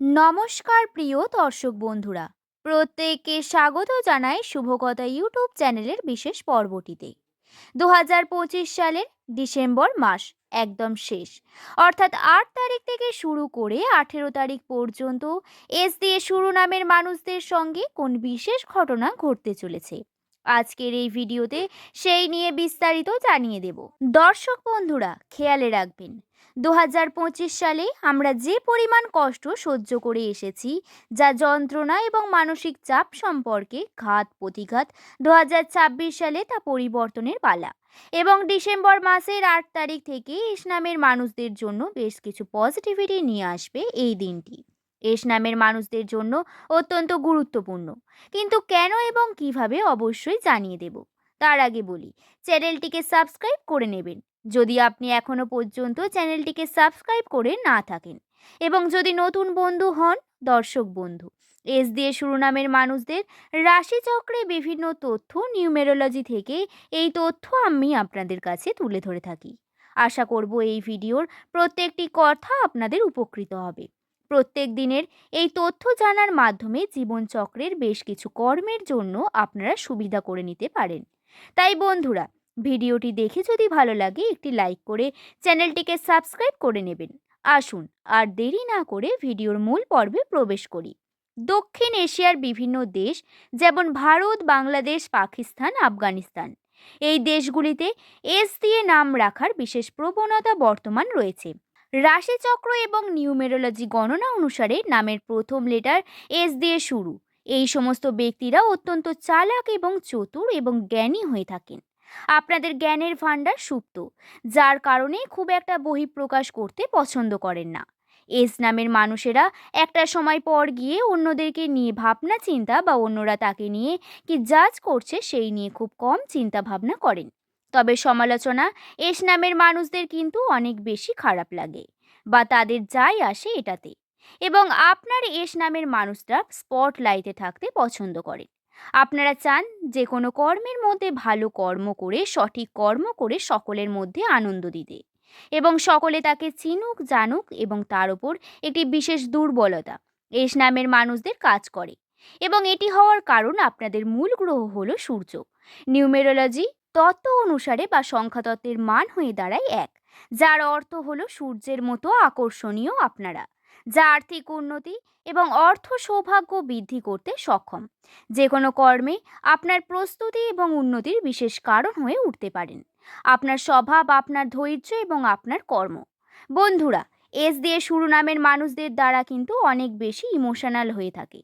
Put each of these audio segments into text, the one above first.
নমস্কার প্রিয় দর্শক বন্ধুরা। প্রত্যেককে স্বাগত জানাই শুভকথা ইউটিউব চ্যানেলের বিশেষ পর্বটিতে। দু হাজার পঁচিশ সালের ডিসেম্বর মাস একদম শেষ। অর্থাৎ আট তারিখ থেকে শুরু করে আঠেরো তারিখ পর্যন্ত এস দিয়ে শুরু নামের মানুষদের সঙ্গে কোন বিশেষ ঘটনা ঘটতে চলেছে। আজকের এই ভিডিওতে সেই নিয়ে বিস্তারিত জানিয়ে দেব। দর্শক বন্ধুরা, খেয়ালে রাখবেন দু হাজার পঁচিশ সালে আমরা যে পরিমাণ কষ্ট সহ্য করে এসেছি, যা যন্ত্রণা এবং মানসিক চাপ সম্পর্কে ঘাত প্রতিঘাত দু হাজার ছাব্বিশ সালে তা পরিবর্তনের পালা এবং ডিসেম্বর মাসের আট তারিখ থেকে ইসলামের মানুষদের জন্য বেশ কিছু পজিটিভিটি নিয়ে আসবে এই দিনটি। এস নামের মানুষদের জন্য অত্যন্ত গুরুত্বপূর্ণ। কিন্তু কেন এবং কীভাবে অবশ্যই জানিয়ে দেব। তার আগে বলি, চ্যানেলটিকে সাবস্ক্রাইব করে নেবেন। যদি আপনি এখনও পর্যন্ত চ্যানেলটিকে সাবস্ক্রাইব করে না থাকেন এবং যদি নতুন বন্ধু হন, দর্শক বন্ধু, এস দিয়ে শুরু নামের মানুষদের রাশিচক্রে বিভিন্ন তথ্য, নিউমেরোলজি থেকে এই তথ্য আমি আপনাদের কাছে তুলে ধরে থাকি। আশা করব এই ভিডিওর প্রত্যেকটি কথা আপনাদের উপকৃত হবে। প্রত্যেক দিনের এই তথ্য জানার মাধ্যমে জীবনচক্রের বেশ কিছু কর্মের জন্য আপনারা সুবিধা করে নিতে পারেন। তাই বন্ধুরা ভিডিওটি দেখে যদি ভালো লাগে, একটি লাইক করে চ্যানেলটিকে সাবস্ক্রাইব করে নেবেন। আসুন, আর দেরি না করে ভিডিওর মূল পর্বে প্রবেশ করি। দক্ষিণ এশিয়ার বিভিন্ন দেশ, যেমন ভারত, বাংলাদেশ, পাকিস্তান, আফগানিস্তান। এই দেশগুলিতে এস দিয়ে নাম রাখার বিশেষ প্রবণতা বর্তমান রয়েছে। রাশিচক্র এবং নিউমেরোলজি গণনা অনুসারে নামের প্রথম লেটার এস দিয়ে শুরু। এই সমস্ত ব্যক্তিরা অত্যন্ত চালাক এবং চতুর এবং জ্ঞানী হয়ে থাকেন। আপনাদের জ্ঞানের ভাণ্ডার সুপ্ত, যার কারণে খুব একটা বহিঃপ্রকাশ করতে পছন্দ করেন না। এস নামের মানুষেরা একটা সময় পর গিয়ে অন্যদেরকে নিয়ে ভাবনা, চিন্তা বা অন্যরা তাকে নিয়ে কি জাজ করছে সেই নিয়ে খুব কম চিন্তা ভাবনা করেন। তবে সমালোচনা এস নামের মানুষদের কিন্তু অনেক বেশি খারাপ লাগে বা তাদের যাই আসে এটাতে। এবং আপনার এস নামের মানুষরা স্পটলাইটে থাকতে পছন্দ করেন। আপনারা চান যে কোনো কর্মের মধ্যে ভালো কর্ম করে, সঠিক কর্ম করে সকলের মধ্যে আনন্দ দিতে। এবং সকলে তাকে চিনুক, জানুক এবং তার ওপর একটি বিশেষ দুর্বলতা, এস নামের মানুষদের কাজ করে। এবং এটি হওয়ার কারণ আপনাদের মূল গ্রহ হলো সূর্য। নিউমেরোলজি তত্ত্ব অনুসারে বা সংখ্যাতত্ত্বের মান হয়ে দাঁড়ায় এক, যার অর্থ হলো সূর্যের মতো আকর্ষণীয় আপনারা। যা আর্থিক উন্নতি এবং অর্থ সৌভাগ্য বৃদ্ধি করতে সক্ষম। যে কোনো কর্মে আপনার প্রস্তুতি এবং উন্নতির বিশেষ কারণ হয়ে উঠতে পারেন। আপনার স্বভাব, আপনার ধৈর্য এবং আপনার কর্ম। বন্ধুরা, এস দিয়ে শুরু নামের মানুষদের দ্বারা কিন্তু অনেক বেশি ইমোশনাল হয়ে থাকে।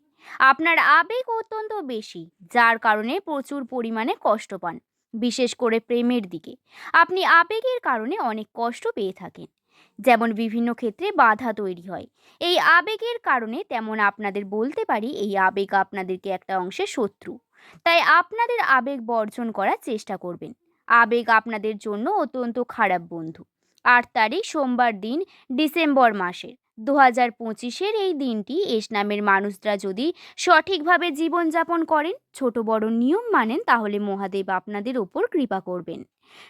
আপনার আবেগ অত্যন্ত বেশি, যার কারণে প্রচুর পরিমাণে কষ্ট পান, বিশেষ করে প্রেমের দিকে। আপনি আবেগের কারণে অনেক কষ্ট পেয়ে থাকেন। যেমন বিভিন্ন ক্ষেত্রে বাধা তৈরি হয়। এই আবেগের কারণে তেমন আপনাদের বলতে পারি এই আবেগ আপনাদেরকে একটা অংশে শত্রু। তাই আপনাদের আবেগ বর্জন করার চেষ্টা করবেন। আবেগ আপনাদের জন্য অত্যন্ত খারাপ বন্ধু। আট তারিখ সোমবার দিন ডিসেম্বর মাসের। দু হাজার পঁচিশের এই দিনটি এস নামের মানুষরা যদি সঠিকভাবে জীবনযাপন করেন, ছোট বড় নিয়ম মানেন, তাহলে মহাদেব আপনাদের ওপর কৃপা করবেন।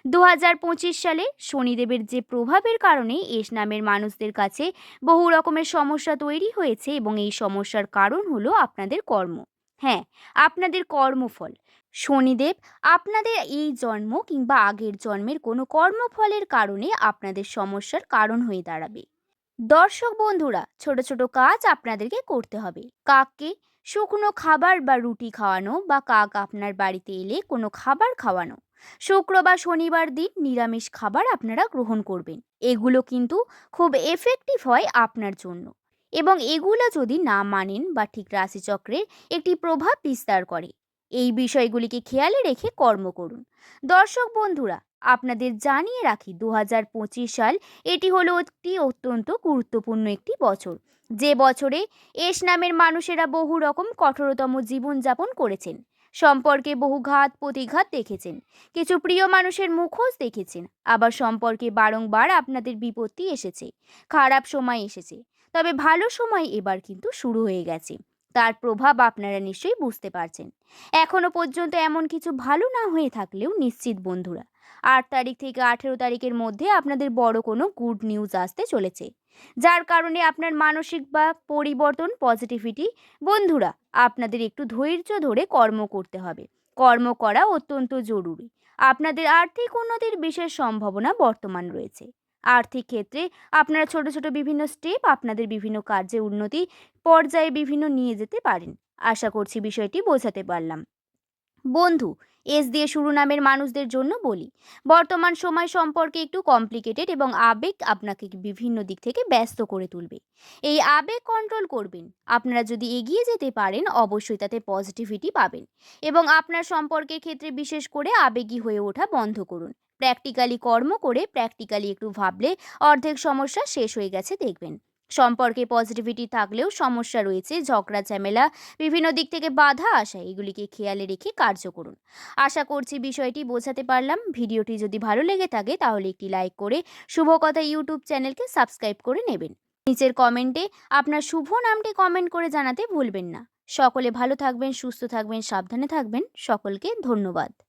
দু হাজার পঁচিশ সালে শনিদেবের যে প্রভাবের কারণে এস নামের মানুষদের কাছে বহু রকমের সমস্যা তৈরি হয়েছে এবং এই সমস্যার কারণ হলো আপনাদের কর্ম। হ্যাঁ আপনাদের কর্মফল। শনিদেব, আপনাদের এই জন্ম কিংবা আগের জন্মের কোনো কর্মফলের কারণে আপনাদের সমস্যার কারণ হয়ে দাঁড়াবে। দর্শক বন্ধুরা, ছোট ছোট কাজ আপনাদেরকে করতে হবে। কাককে শুকনো খাবার বা রুটি খাওয়ানো বা কাক আপনার বাড়িতে এলে কোনো খাবার খাওয়ানো। শুক্র বা শনিবার দিন নিরামিষ খাবার আপনারা গ্রহণ করবেন। এগুলো কিন্তু খুব এফেক্টিভ হয় আপনার জন্য। এবং এগুলো যদি না মানেন বা ঠিক রাশিচক্রের একটি প্রভাব বিস্তার করে, এই বিষয়গুলিকে খেয়ালে রেখে কর্ম করুন। দর্শক বন্ধুরা, আপনাদের জানিয়ে রাখি দু হাজার পঁচিশ সাল এটি হলো একটি অত্যন্ত গুরুত্বপূর্ণ একটি বছর। যে বছরে এস নামের মানুষেরা বহু রকম কঠোরতম জীবনযাপন করেছেন। সম্পর্কে বহু ঘাত প্রতিঘাত দেখেছেন। কিছু প্রিয় মানুষের মুখোশ দেখেছেন। আবার সম্পর্কে বারংবার আপনাদের বিপত্তি এসেছে। খারাপ সময় এসেছে। তবে ভালো সময় এবার কিন্তু শুরু হয়ে গেছে। তার প্রভাব আপনারা নিশ্চয়ই বুঝতে পারছেন। এখনও পর্যন্ত এমন কিছু ভালো না হয়ে থাকলেও নিশ্চিত বন্ধুরা। আট তারিখ থেকে আঠেরো তারিখের মধ্যে আপনাদের বড় কোনো গুড নিউজ আসতে চলেছে। যার কারণে আপনার মানসিক বা পরিবর্তন পজিটিভিটি বন্ধুরা আপনাদের একটু ধৈর্য ধরে কর্ম করতে হবে। কর্ম করা অত্যন্ত জরুরি। আপনাদের আর্থিক উন্নতির বিশেষ সম্ভাবনা বর্তমান রয়েছে। আর্থিক ক্ষেত্রে আপনারা ছোট ছোট বিভিন্ন স্টেপ আপনাদের বিভিন্ন কার্যে উন্নতি পর্যায়ে বিভিন্ন নিয়ে যেতে পারেন। আশা করছি বিষয়টি বোঝাতে পারলাম। বন্ধু এস দিয়ে শুরু নামের মানুষদের জন্য বলি। বর্তমান সময় সম্পর্কে একটু কমপ্লিকেটেড এবং আবেগ আপনাকে বিভিন্ন দিক থেকে ব্যস্ত করে তুলবে। এই আবেগ কন্ট্রোল করবেন। আপনারা যদি এগিয়ে যেতে পারেন, অবশ্যই তাতে পজিটিভিটি পাবেন এবং আপনার সম্পর্কের ক্ষেত্রে বিশেষ করে আবেগী হয়ে ওঠা বন্ধ করুন। প্র্যাকটিক্যালি কর্ম করে প্র্যাকটিক্যালি একটু ভাবলে অর্ধেক সমস্যা শেষ হয়ে গেছে, দেখবেন। সম্পর্কে পজিটিভিটি থাকলেও সমস্যা রয়েছে, ঝগড়া, ঝামেলা, বিভিন্ন দিক থেকে বাধা আসা, এগুলিকে খেয়ালে রেখে কার্য করুন। আশা করছি বিষয়টি বোঝাতে পারলাম। ভিডিওটি যদি ভালো লেগে থাকে, তাহলে একটি লাইক করে শুভ কথা ইউটিউব চ্যানেলকে সাবস্ক্রাইব করে নেবেন। নিচের কমেন্টে আপনার শুভ নামটি কমেন্ট করে জানাতে ভুলবেন না। সকলে ভালো থাকবেন, সুস্থ থাকবেন, সাবধানে থাকবেন। সকলকে ধন্যবাদ।